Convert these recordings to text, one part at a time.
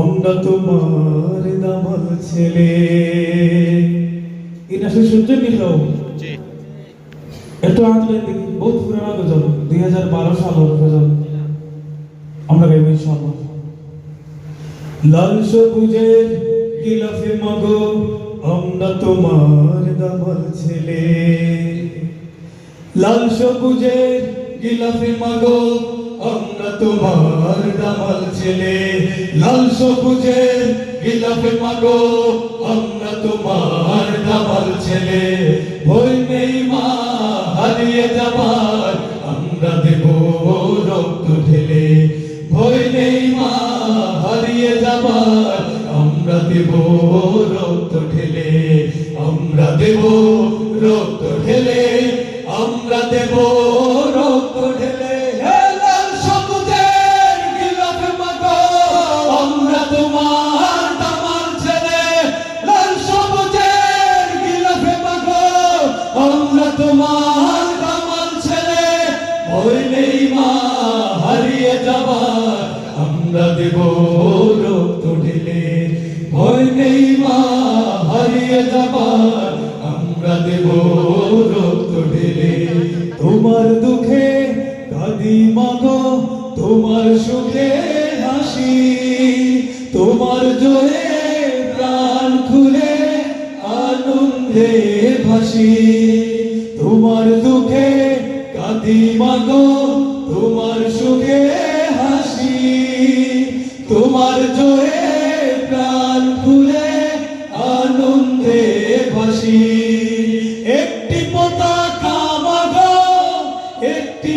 আমরা তোমার দামাল ছেলে। এটা আসলে সূর্যের নিশাও জি। একটু আন্তরিক দেখি বহুত পুরানো গজল দুই হাজার বারো সালের গজল। আমরা গাইব ইনশাআল্লাহ লাল সবুজের গিলাফে মাগো আমরা তোমার দামাল ছেলে। লাল সবুজের গিলাফে মাগো আমরা তোমার দামাল ছেলে, লাল সবুজের গিলাফে মাগো। তোমার দামাল ছেলে, ভয় নেই মা, হারিয়ে যাবার, আমরা দেব রক্ত ঢেলে। ভয় নেই মা, হারিয়ে যাবার, আমরা দেব রক্ত ঢেলে। আমরা দেব রক্ত ঢেলে, আমরা দেব আমরা দেব রক্ত ঢেলে। তোমার দুঃখে কাঁদি মাগো, তোমার সুখে হাসি। তোমার প্রাণ খুলে আনন্দে ভাসি। তোমার দুঃখে কাঁদি মাগো, তোমার সুখে হাসি। তোমার জয়ে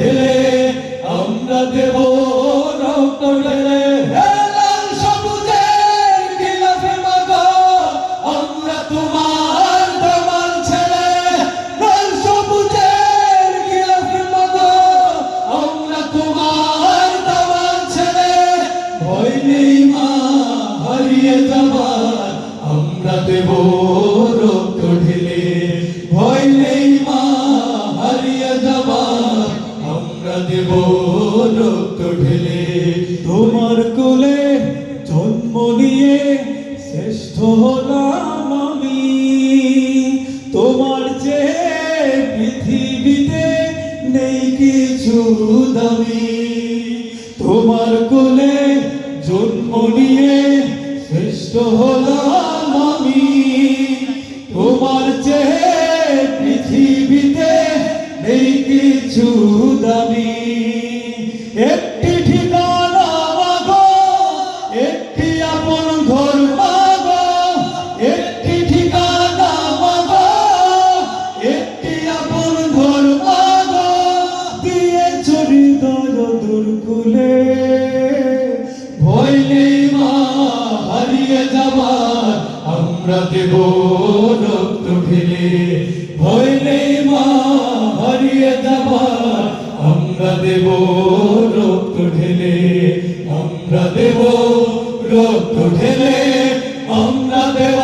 ঢেলে আমরা দেব রক্ত ঢেলে। আমরা তোমার দামাল নিয়ে শ্রেষ্ঠ হলাম আমি। তোমার যে পৃথিবীতে নেই কিছু দামি, তোমার কোলে জন্ম নিয়ে শ্রেষ্ঠ হলাম আমি। তোমার যে পৃথিবীতে নেই কিছু দামি, একটি আমরা দেব রক্ত ঢেলে ভয় নেই মা হারিয়ে যাবার। আমরা দেব রক্ত ঢেলে, আমরা দেব রক্ত ঢেলে, আমরা দেব